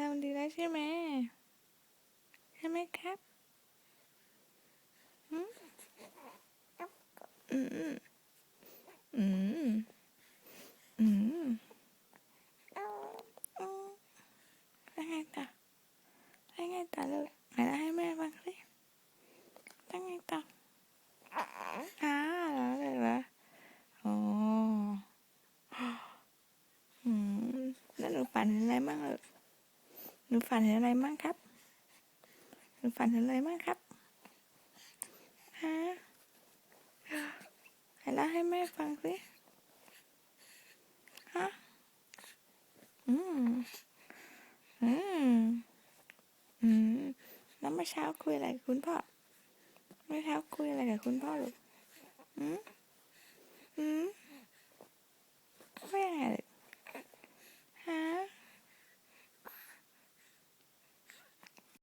ทำดีแล้วใช่ไหมใช่ไหมครับอืมอืมอืมอืมอืมแล้วไงต่อแล้วไงต่อลูกไหนเล่าให้แม่ฟังสิแล้วไงต่ออ้าวเหรอเหรอโอ้อืมแล้วหนูฝันเห็นอะไรบ้างลูก หนูฝันเห็นอะไรบ้างครับ หนูฝันเห็นอะไรบ้างครับฮะไหนเล่าให้แม่ฟังสิ ฮะ อืม อืม อืม แล้วเมื่อเช้าคุยอะไรกับคุณพ่อ เมื่อเช้าคุยอะไรกับคุณพ่อลูกอืมอืม